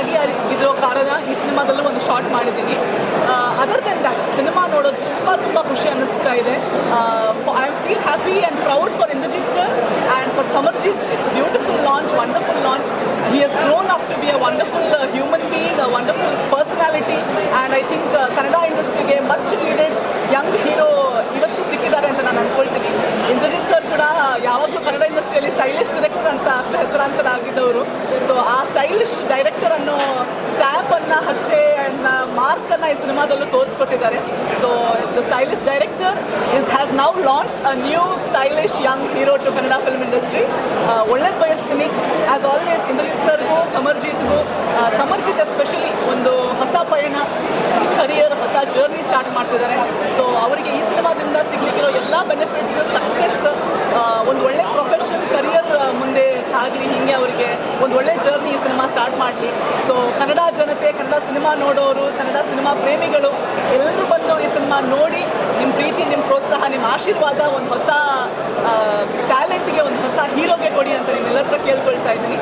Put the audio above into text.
ಆಗಿ ಆಗಿರೋ ಕಾರಣ ಈ ಸಿನಿಮಾದಲ್ಲೂ ಒಂದು ಶಾರ್ಟ್ ಮಾಡಿದ್ದೀನಿ ಅದರ್ ದೆನ್ ದಟ್ ಸಿನಿಮಾ ನೋಡೋದು ತುಂಬ ತುಂಬ ಖುಷಿ ಅನ್ನಿಸ್ತಾ ಇದೆ. I am feel happy and proud for Indrajit sir and for Samarjit it's beautiful launch wonderful launch he has grown up to be a wonderful human being a wonderful personality and I think Kannada ಇಂಡಸ್ಟ್ರಿಗೆ much needed Young hero ಇವತ್ತು ಸಿಕ್ಕಿದ್ದಾರೆ ಅಂತ ನಾನು ಅಂದ್ಕೊಳ್ತೀನಿ Indrajit sir ಕೂಡ ಯಾವಾಗಲೂ ಕನ್ನಡ ಇಂಡಸ್ಟ್ರಿಯಲ್ಲಿ stylish director ಅಂತ ಅಷ್ಟು ಹೆಸರಾಂತರಾಗಿದ್ದವರು. ಆ ಸ್ಟೈಲಿಶ್ ಡೈರೆಕ್ಟರ್ ಅನ್ನೋ ಸ್ಟ್ಯಾಂಪ್ ಅನ್ನ, ಹಚ್ಚೆ ಮಾರ್ಕ್ ಅನ್ನ ಈ ಸಿನಿಮಾದಲ್ಲೂ ತೋರಿಸ್ಕೊಟ್ಟಿದ್ದಾರೆ. So the stylish director is has now launched a new stylish young hero to Kannada film industry ಒಳ್ಳೇದು ಬಯಸ್ತೀನಿ. ಆಸ್ ಆಲ್ವೇಸ್ ಇಂದ್ರಜಿತ್ ಸರ್ಗೂ, ಸಮರ್ಜಿತ್ಗೂ ಸಮರ್ಜಿತ್ ಎಸ್ಪೆಷಲಿ ಒಂದು ಹೊಸ ಪಯಣ ಕರಿಯರ್ ಹೊಸ ಜರ್ನಿ ಸ್ಟಾರ್ಟ್ ಮಾಡ್ತಿದ್ದಾರೆ. ಸೊ ಅವರಿಗೆ ಈ ಸಿನಿಮಾದಿಂದ ಸಿಗ್ಲಿಕ್ಕಿರೋ ಎಲ್ಲ ಬೆನಿಫಿಟ್ಸ್ ಈ ಸಿನಿಮಾ ಸ್ಟಾರ್ಟ್ ಮಾಡಲಿ. ಸೊ ಕನ್ನಡ ಜನತೆ, ಕನ್ನಡ ಸಿನಿಮಾ ನೋಡೋರು, ಕನ್ನಡ ಸಿನಿಮಾ ಪ್ರೇಮಿಗಳು, ಎಲ್ಲರೂ ಬಂದು ಈ ಸಿನಿಮಾ ನೋಡಿ ನಿಮ್ಮ ಪ್ರೀತಿ ನಿಮ್ಮ ಪ್ರೋತ್ಸಾಹ ನಿಮ್ಮ ಆಶೀರ್ವಾದ, ಒಂದು ಹೊಸ ಟ್ಯಾಲೆಂಟ್ಗೆ ಒಂದು ಹೊಸ ಹೀರೋಗೆ ಕೊಡಿ ಅಂತ ನಿಮ್ಮೆಲ್ಲರ ಕೇಳ್ಕೊಳ್ತಾ ಇದ್ದೀನಿ.